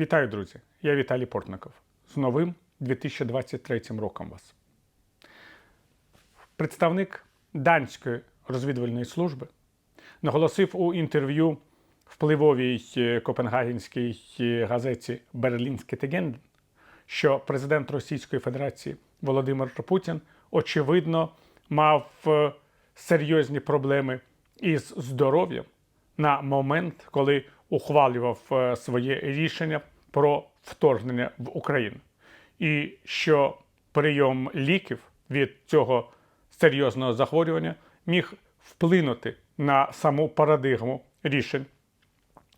Вітаю, друзі! Я Віталій Портников. З новим 2023 роком вас. Представник данської розвідувальної служби наголосив у інтерв'ю впливовій е, копенгагенській е, газеті Берлінське Тегенден, що президент Російської Федерації Володимир Путін очевидно мав е, серйозні проблеми із здоров'ям на момент, коли ухвалював е, своє рішення про вторгнення в Україну, і що прийом ліків від цього серйозного захворювання міг вплинути на саму парадигму рішень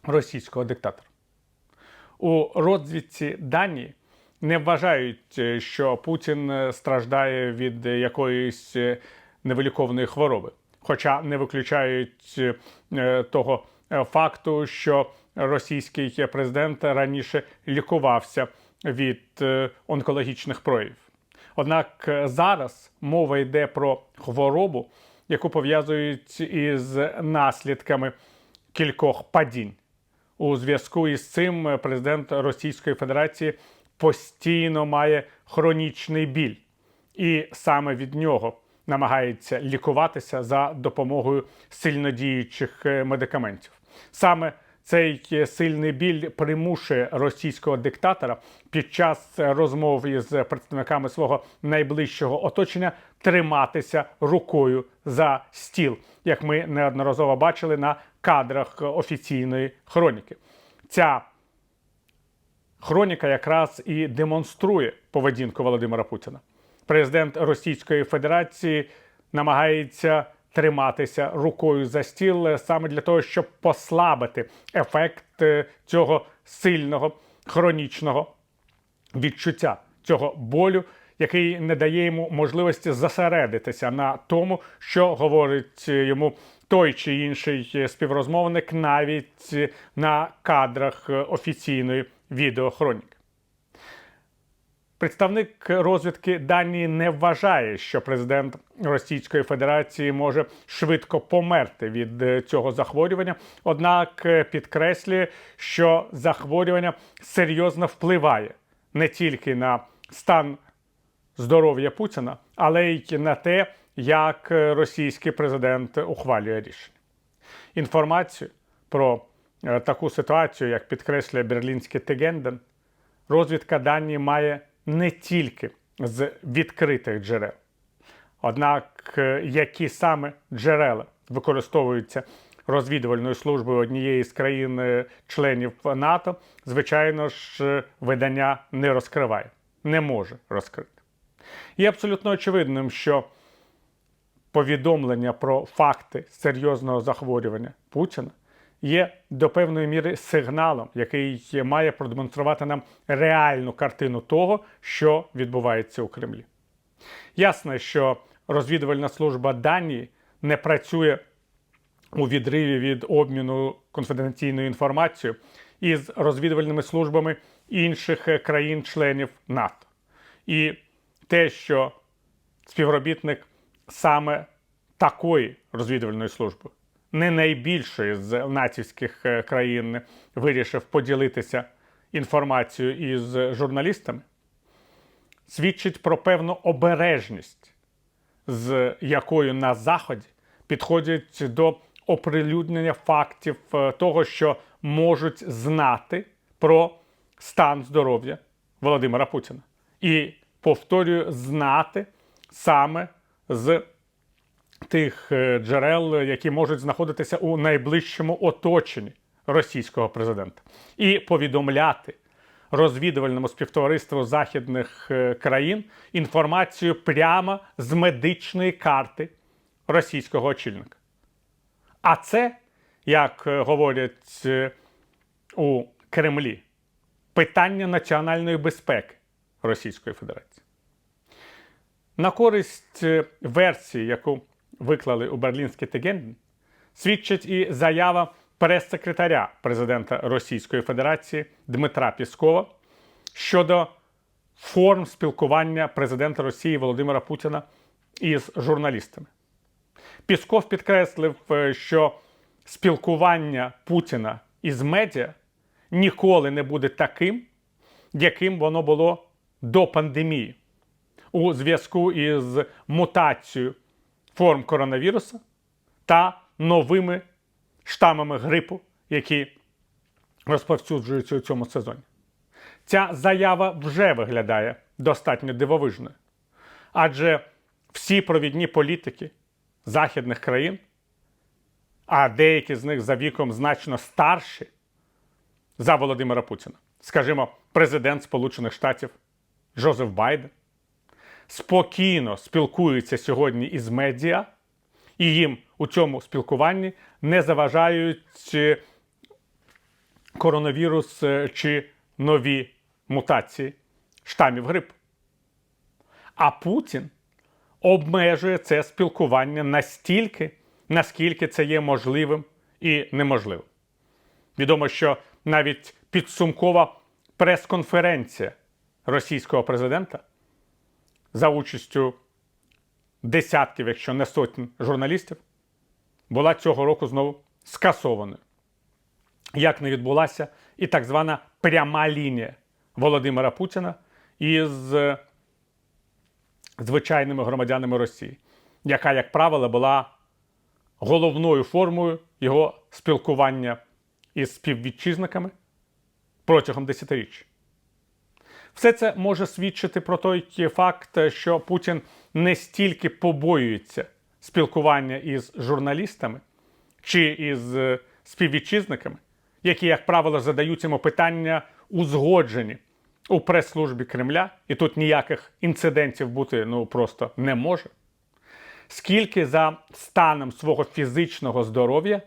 російського диктатора. У розвідці Данії не вважають, е, що Путін е, страждає від якоїсь невиліковної хвороби, хоча не виключають того факту, що російський президент раніше лікувався від е, онкологічних проявів. Однак е, зараз мова йде про хворобу, яку пов'язують із наслідками кількох падінь. У зв'язку із цим е, президент Російської Федерації постійно має хронічний біль, і саме від нього намагається лікуватися за допомогою сильнодіючих е, медикаментів. Саме цей е, сильний біль примушує російського диктатора під час розмов із представниками свого найближчого оточення триматися рукою за стіл, як ми неодноразово бачили на кадрах офіційної хроніки. Ця хроніка якраз і демонструє поведінку Володимира Путіна. Президент Російської Федерації намагається триматися рукою за стіл е, саме для того, щоб послабити ефект е, цього сильного хронічного відчуття цього болю, який не дає йому можливості зосередитися на тому, що говорить е, йому той чи інший співрозмовник, навіть на кадрах офіційної відеохроніки. Представник розвідки Данії не вважає, що президент Російської Федерації може швидко померти від е, цього захворювання однак е, підкреслює, що захворювання серйозно впливає не тільки на стан здоров'я Путіна, але й на те, як е, російський президент ухвалює рішення. Інформацію про таку ситуацію, як підкреслює берлінський Тегенден, розвідка Данії має не тільки з відкритих джерел. Однак, е, які саме джерела використовуються розвідувальною службою однієї з країн-членів НАТО, звичайно ж, е, видання не розкриває, не може розкрити. Є абсолютно очевидним, що повідомлення про факти серйозного захворювання Путіна є до певної міри сигналом, який має продемонструвати нам реальну картину того, що відбувається у Кремлі. Ясно, що розвідувальна служба Данії не працює у відриві від обміну конфіденційною інформацією із розвідувальними службами інших е, країн-членів НАТО. І те, що співробітник саме такої розвідувальної служби, не найбільшої з націвських е, країн, вирішив поділитися інформацією із журналістами, свідчить про певну обережність, з якою на Заході підходять до оприлюднення фактів е, того, що можуть знати про стан здоров'я Володимира Путіна. І повторюю, знати саме з тих е, джерел, які можуть знаходитися у найближчому оточенні російського президента, і повідомляти розвідувальному співтовариству західних е, країн інформацію прямо з медичної карти російського очільника. А це, як е, говорять у Кремлі, питання національної безпеки Російської Федерації. На користь версії, яку виклали у Берлінський Тегенден, свідчить і заява прес-секретаря президента Російської Федерації Дмитра Піскова щодо форм спілкування президента Росії Володимира Путіна із журналістами. Пісков підкреслив, е, що спілкування Путіна із медіа ніколи не буде таким, яким воно було до пандемії у зв'язку із мутацією форм коронавіруса та новими штамами грипу, які розповсюджуються у цьому сезоні. Ця заява вже виглядає достатньо дивовижною. Адже всі провідні політики західних країн, а деякі з них за віком значно старші за Володимира Путіна, скажімо, президент Сполучених Штатів Джозеф Байден, спокійно спілкуються сьогодні із медіа, і їм у цьому спілкуванні не заважають е, коронавірус е, чи нові мутації штамів грипу. А Путін обмежує це спілкування настільки, наскільки це є можливим і неможливим. Відомо, що навіть підсумкова прес-конференція російського президента за участю десятків, якщо не сотень журналістів, була цього року знову скасованою. Як не відбулася і так звана пряма лінія Володимира Путіна із звичайними громадянами Росії, яка, як правило, була головною формою його спілкування із співвітчизниками протягом десятиріч. Все це може свідчити про той факт, що Путін не стільки побоюється спілкування із журналістами чи із е, співвітчизниками, які, як правило, задають йому питання узгоджені у прес-службі Кремля, і тут ніяких інцидентів бути ну просто не може. Скільки за станом свого фізичного здоров'я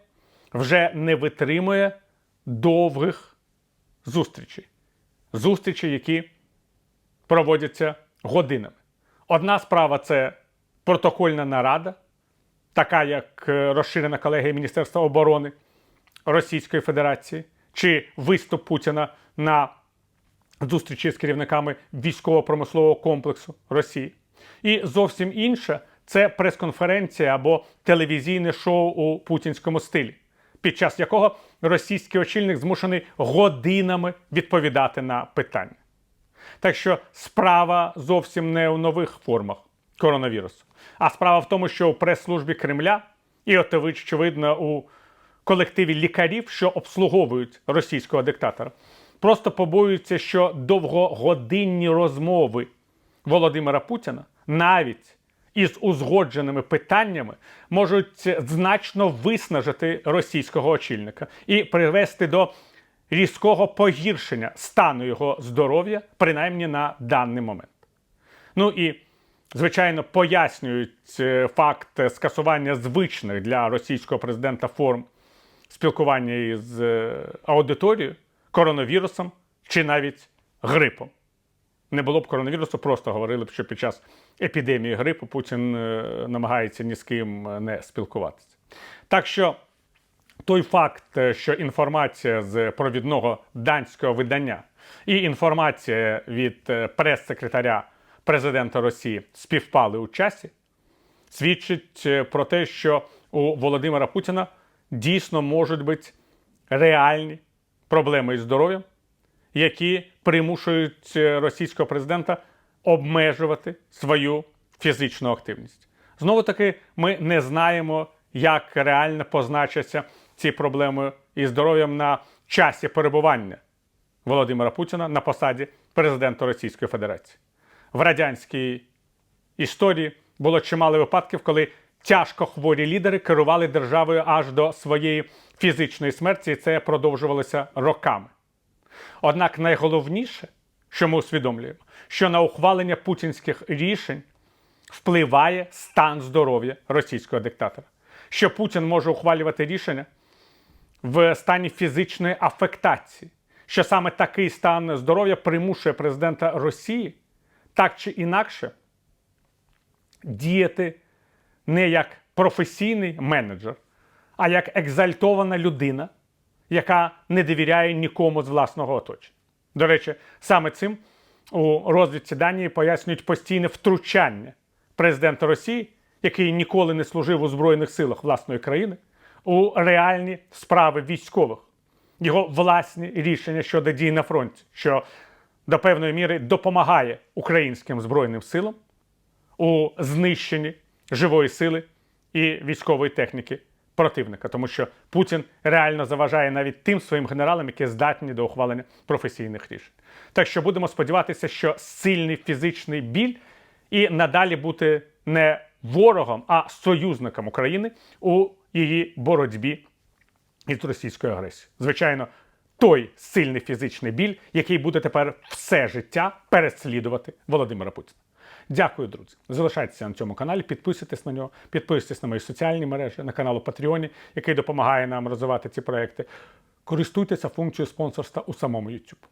вже не витримує довгих зустрічей, зустрічей, які проводяться годинами. Одна справа це протокольна нарада, така як е, розширена колегія Міністерства оборони Російської Федерації, чи виступ Путіна на зустрічі з керівниками військово-промислового комплексу Росії. І зовсім інше це прес-конференція або телевізійне шоу у путінському стилі, під час якого російський очільник змушений годинами відповідати на питання. Так що справа зовсім не у нових формах коронавірусу, а справа в тому, що у прес-службі Кремля і очевидно у колективі лікарів, що обслуговують російського диктатора, просто побоюються, що довгогодинні розмови Володимира Путіна навіть із узгодженими питаннями можуть значно виснажити російського очільника і привести до різкого погіршення стану його здоров'я, принаймні на даний момент. Ну і, звичайно, пояснюють е, факт скасування звичних для російського президента форм спілкування із е, аудиторією, коронавірусом чи навіть грипом. Не було б коронавірусу, просто говорили б, що під час епідемії грипу Путін е, намагається ні з ким не спілкуватися. Так що той факт, е, що інформація з провідного данського видання і інформація від е, прес-секретаря президента Росії співпали у часі, свідчить е, про те, що у Володимира Путіна дійсно можуть бути реальні проблеми із здоров'ям, які примушують російського президента обмежувати свою фізичну активність. Знову таки, ми не знаємо, як реально позначаться ці проблеми із здоров'ям на часі перебування Володимира Путіна на посаді президента Російської Федерації. В радянській історії було чимало випадків, коли тяжко хворі лідери керували державою аж до своєї фізичної смерті, і це продовжувалося роками. Однак найголовніше, що ми усвідомлюємо, що на ухвалення путінських рішень впливає стан здоров'я російського диктатора, що Путін може ухвалювати рішення в стані фізичної афектації, що саме такий стан здоров'я примушує президента Росії так чи інакше діяти не як професійний менеджер, а як екзальтована людина, яка не довіряє нікому з власного оточення. До речі, саме цим у розвідці Данії пояснюють постійне втручання президента Росії, який ніколи не служив у Збройних силах власної країни у реальні справи військових його власні рішення щодо дій на фронті, що до певної міри допомагає українським збройним силам у знищенні живої сили і військової техніки противника, тому що Путін реально заважає навіть тим своїм генералам, які здатні до ухвалення професійних рішень. Так що будемо сподіватися, що сильний фізичний біль і надалі бути не ворогом, а союзником України у її боротьбі із російською агресією. Звичайно, той сильний фізичний біль, який буде тепер все життя переслідувати Володимира Путіна. Дякую, друзі. Залишайтеся на цьому каналі, підписуйтесь на нього, підписуйтесь на мої соціальні мережі, на канал у Патреоні, який допомагає нам розвивати ці проекти. Користуйтеся функцією спонсорства у самому YouTube.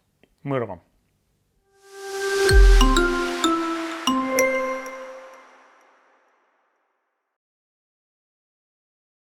Миру вам!